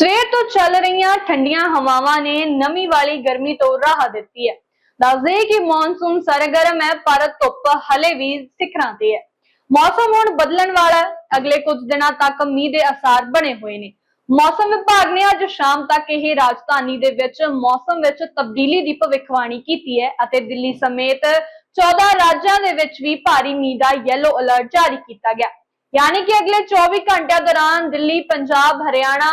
ਸਵੇਰ ਤੋਂ ਚੱਲ ਰਹੀਆਂ ਠੰਡੀਆਂ ਹਵਾਵਾਂ ਨੇ ਨਮੀ ਵਾਲੀ ਗਰਮੀ ਤੋਂ ਰਾਹਤ ਦਿੱਤੀ ਹੈ। ਦੱਸਦੇ ਕਿ ਮੌਨਸੂਨ ਸਰਗਰਮ ਹੈ, ਪਰ ਧੁੱਪ ਹਲੇ ਵੀ ਸਿਖਰਾਂ ਤੇ ਹੈ। ਮੌਸਮ ਹੁਣ ਬਦਲਣ ਵਾਲਾ ਹੈ। ਅਗਲੇ ਕੁਝ ਦਿਨਾਂ ਤੱਕ ਮੀਂਹ ਦੇ ਅਸਾਰ ਬਣੇ ਹੋਏ ਨੇ। ਮੌਸਮ ਵਿਭਾਗ ਨੇ ਅੱਜ ਸ਼ਾਮ ਤੱਕ ਇਹ ਰਾਜਧਾਨੀ ਦੇ ਵਿੱਚ ਮੌਸਮ ਵਿੱਚ ਤਬਦੀਲੀ ਦੀ ਭਵਿੱਖਬਾਣੀ ਕੀਤੀ ਹੈ ਅਤੇ ਦਿੱਲੀ ਸਮੇਤ 14 ਰਾਜਾਂ ਦੇ ਵਿੱਚ ਵੀ ਭਾਰੀ ਮੀਂਹ ਦਾ ਯੈਲੋ ਅਲਰਟ ਜਾਰੀ ਕੀਤਾ ਗਿਆ। ਯਾਨੀ ਕਿ ਅਗਲੇ 24 ਘੰਟਿਆਂ ਦੌਰਾਨ ਦਿੱਲੀ, ਪੰਜਾਬ, ਹਰਿਆਣਾ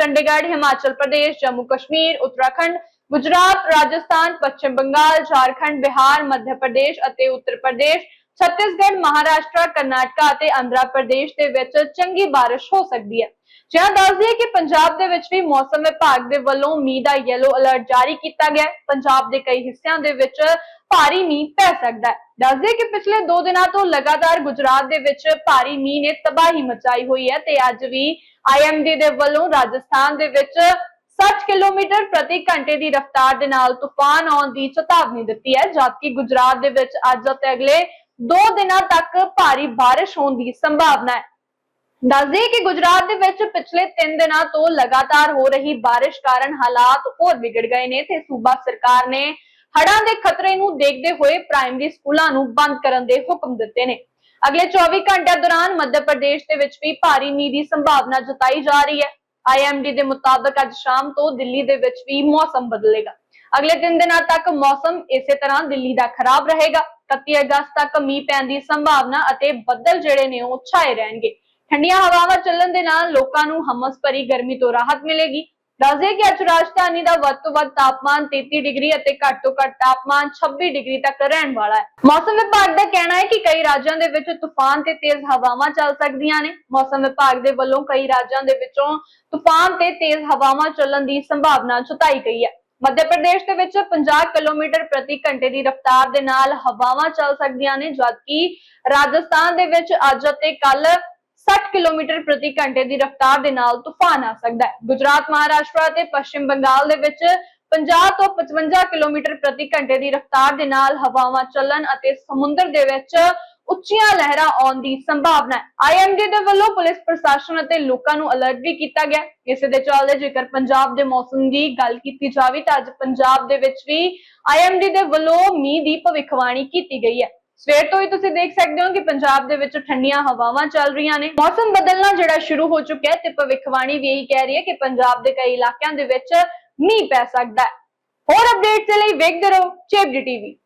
ਚੰਡੀਗੜ੍ਹ ਹਿਮਾਚਲ ਪ੍ਰਦੇਸ਼ ਜੰਮੂ ਕਸ਼ਮੀਰ ਉੱਤਰਾਖੰਡ ਗੁਜਰਾਤ ਰਾਜਸਥਾਨ ਪੱਛਮ ਬੰਗਾਲ ਝਾਰਖੰਡ ਬਿਹਾਰ ਮੱਧ ਪ੍ਰਦੇਸ਼ ਅਤੇ ਉੱਤਰ ਪ੍ਰਦੇਸ਼ ਛੱਤੀਸਗੜ੍ਹ, ਮਹਾਰਾਸ਼ਟਰ, ਕਰਨਾਟਕਾ ਅਤੇ ਆਂਧਰਾ ਪ੍ਰਦੇਸ਼ ਦੇ ਵਿੱਚ ਚੰਗੀ ਬਾਰਿਸ਼ ਹੋ ਸਕਦੀ ਹੈ। ਜਿਵੇਂ ਦੱਸ ਦਈਏ ਕਿ ਪੰਜਾਬ ਦੇ ਵਿੱਚ ਵੀ ਮੌਸਮ ਵਿਭਾਗ ਦੇ ਵੱਲੋਂ ਮੀਂਹ ਦਾ ਯੈਲੋ ਅਲਰਟ ਜਾਰੀ ਕੀਤਾ ਗਿਆ ਹੈ। ਪੰਜਾਬ ਦੇ ਕਈ ਹਿੱਸਿਆਂ ਦੇ ਵਿੱਚ ਭਾਰੀ ਮੀਂਹ ਪੈ ਸਕਦਾ ਹੈ। ਦੱਸ ਦਈਏ ਕਿ ਪਿਛਲੇ 2 ਦਿਨਾਂ ਤੋਂ ਲਗਾਤਾਰ ਗੁਜਰਾਤ ਦੇ ਵਿੱਚ ਭਾਰੀ ਮੀਂਹ ਨੇ ਤਬਾਹੀ ਮਚਾਈ ਹੋਈ ਹੈ ਤੇ ਅੱਜ ਵੀ ਆਈਐਮਡੀ ਦੇ ਵੱਲੋਂ ਰਾਜਸਥਾਨ ਦੇ ਵਿੱਚ 60 ਕਿਲੋਮੀਟਰ ਪ੍ਰਤੀ ਘੰਟੇ ਦੀ ਰਫ਼ਤਾਰ ਦੇ ਨਾਲ ਤੂਫਾਨ ਆਉਣ ਦੀ ਚੇਤਾਵਨੀ ਦਿੱਤੀ ਹੈ, ਜਦਕਿ ਗੁਜਰਾਤ ਦੇ ਵਿੱਚ ਅੱਜ ਅਤੇ ਅਗਲੇ ਦੋ ਦਿਨਾਂ ਤੱਕ ਭਾਰੀ ਬਾਰਿਸ਼ ਹੋਣ ਦੀ ਸੰਭਾਵਨਾ ਹੈ। ਦੱਸਦੇ ਕਿ ਗੁਜਰਾਤ ਦੇ ਵਿੱਚ ਪਿਛਲੇ 3 ਦਿਨਾਂ ਤੋਂ ਲਗਾਤਾਰ ਹੋ ਰਹੀ ਬਾਰਿਸ਼ ਕਾਰਨ ਹਾਲਾਤ ਹੋਰ ਵਿਗੜ ਗਏ ਨੇ ਤੇ ਸੂਬਾ ਸਰਕਾਰ ਨੇ ਹੜ੍ਹਾਂ ਦੇ ਖਤਰੇ ਨੂੰ ਦੇਖਦੇ ਹੋਏ ਪ੍ਰਾਇਮਰੀ ਸਕੂਲਾਂ ਨੂੰ ਬੰਦ ਕਰਨ ਦੇ ਹੁਕਮ ਦਿੱਤੇ ਨੇ। ਅਗਲੇ 24 ਘੰਟਿਆਂ ਦੌਰਾਨ ਮੱਧ ਪ੍ਰਦੇਸ਼ ਦੇ ਵਿੱਚ ਵੀ ਭਾਰੀ ਮੀਂਹ ਦੀ ਸੰਭਾਵਨਾ ਜਤਾਈ ਜਾ ਰਹੀ ਹੈ। ਆਈਐਮਡੀ ਦੇ ਮੁਤਾਬਕ ਅੱਜ ਸ਼ਾਮ ਤੋਂ ਦਿੱਲੀ ਦੇ ਵਿੱਚ ਵੀ ਮੌਸਮ ਬਦਲੇਗਾ। ਅਗਲੇ 3 ਦਿਨਾਂ ਤੱਕ ਮੌਸਮ ਇਸੇ ਤਰ੍ਹਾਂ ਦਿੱਲੀ ਦਾ ਖਰਾਬ ਰਹੇਗਾ। 31 ਅਗਸਤ ਤੱਕ ਮੀਂਹ ਪੈਣ ਦੀ ਸੰਭਾਵਨਾ ਅਤੇ ਬੱਦਲ ਜਿਹੜੇ ਨੇ ਉਹ ਛਾਏ ਰਹਿਣਗੇ। ਠੰਡੀਆਂ ਹਵਾਵਾਂ ਚੱਲਣ ਦੇ ਨਾਲ ਲੋਕਾਂ ਨੂੰ ਹਮਸ ਭਰੀ ਗਰਮੀ ਤੋਂ ਰਾਹਤ ਮਿਲੇਗੀ। ਦੱਸਦੇ ਕਿ ਅੱਜ ਰਾਜਧਾਨੀ ਦਾ ਵੱਧ ਤੋਂ ਵੱਧ ਤਾਪਮਾਨ 33 ਡਿਗਰੀ ਅਤੇ ਘੱਟ ਤੋਂ ਘੱਟ ਤਾਪਮਾਨ 26 ਡਿਗਰੀ ਤੱਕ ਰਹਿਣ ਵਾਲਾ ਹੈ। ਮੌਸਮ ਵਿਭਾਗ ਦਾ ਕਹਿਣਾ ਹੈ ਕਿ ਕਈ ਰਾਜਾਂ ਦੇ ਵਿੱਚ ਤੂਫਾਨ ਤੇ ਤੇਜ਼ ਹਵਾਵਾਂ ਚੱਲ ਸਕਦੀਆਂ ਨੇ। ਮੌਸਮ ਵਿਭਾਗ ਦੇ ਵੱਲੋਂ ਕਈ ਰਾਜਾਂ ਦੇ ਵਿੱਚੋਂ ਤੂਫਾਨ ਤੇ ਤੇਜ਼ ਹਵਾਵਾਂ ਚੱਲਣ ਦੀ ਸੰਭਾਵਨਾ ਜਤਾਈ ਗਈ ਹੈ। ਮੱਧ ਪ੍ਰਦੇਸ਼ ਦੇ ਵਿੱਚ 50 ਕਿਲੋਮੀਟਰ ਪ੍ਰਤੀ ਘੰਟੇ ਦੀ ਰਫ਼ਤਾਰ ਦੇ ਨਾਲ ਹਵਾਵਾਂ ਚੱਲ ਸਕਦੀਆਂ ਨੇ, ਜਦਕਿ ਰਾਜਸਥਾਨ ਦੇ ਵਿੱਚ ਅੱਜ ਅਤੇ ਕੱਲ 60 ਕਿਲੋਮੀਟਰ ਪ੍ਰਤੀ ਘੰਟੇ ਦੀ ਰਫ਼ਤਾਰ ਦੇ ਨਾਲ ਤੂਫਾਨ ਆ ਸਕਦਾ ਹੈ। ਗੁਜਰਾਤ, ਮਹਾਰਾਸ਼ਟਰ ਅਤੇ ਪੱਛਮ ਬੰਗਾਲ ਦੇ ਵਿੱਚ 50 ਤੋਂ 55 ਕਿਲੋਮੀਟਰ ਪ੍ਰਤੀ ਘੰਟੇ ਦੀ ਰਫ਼ਤਾਰ ਦੇ ਨਾਲ ਹਵਾਵਾਂ ਚੱਲਣ ਅਤੇ ਸਮੁੰਦਰ ਦੇ ਵਿੱਚ ਉੱਚੀਆਂ ਲਹਿਰਾਂ ਆਉਣ ਦੀ ਸੰਭਾਵਨਾ ਹੈ। ਆਈਐਮਡੀ ਦੇ ਵੱਲੋਂ ਪੁਲਿਸ ਪ੍ਰਸ਼ਾਸਨ ਅਤੇ ਲੋਕਾਂ ਨੂੰ ਅਲਰਟ ਵੀ ਕੀਤਾ ਗਿਆ ਇਸੇ ਦੇ ਚੱਲਦੇ ਜੇਕਰ ਪੰਜਾਬ ਦੇ ਮੌਸਮ ਦੀ ਗੱਲ ਕੀਤੀ ਜਾਵੇ ਤਾਂ ਅੱਜ ਪੰਜਾਬ ਦੇ ਵਿੱਚ ਵੀ ਆਈਐਮਡੀ ਦੇ ਵੱਲੋਂ ਮੀਂਹ ਦੀ ਭਵਿੱਖਬਾਣੀ ਕੀਤੀ ਗਈ ਹੈ। ਸਵੇਰ ਤੋਂ ਹੀ ਤੁਸੀਂ ਦੇਖ ਸਕਦੇ ਹੋ ਕਿ ਪੰਜਾਬ ਦੇ ਵਿੱਚ ਠੰਡੀਆਂ ਹਵਾਵਾਂ ਚੱਲ ਰਹੀਆਂ ਨੇ। ਮੌਸਮ ਬਦਲਣਾ ਜਿਹੜਾ ਸ਼ੁਰੂ ਹੋ ਚੁੱਕਿਆ ਹੈ ਤੇ ਭਵਿੱਖਬਾਣੀ ਵੀ ਇਹੀ ਕਹਿ ਰਹੀ ਹੈ ਕਿ ਪੰਜਾਬ ਦੇ ਕਈ ਇਲਾਕਿਆਂ ਦੇ ਵਿੱਚ ਮੀਂਹ ਪੈ ਸਕਦਾ ਹੈ। ਹੋਰ ਅਪਡੇਟਸ ਲਈ ਵੇਖਦੇ ਰਹੋ ਚੇਪਡੀ ਟੀਵੀ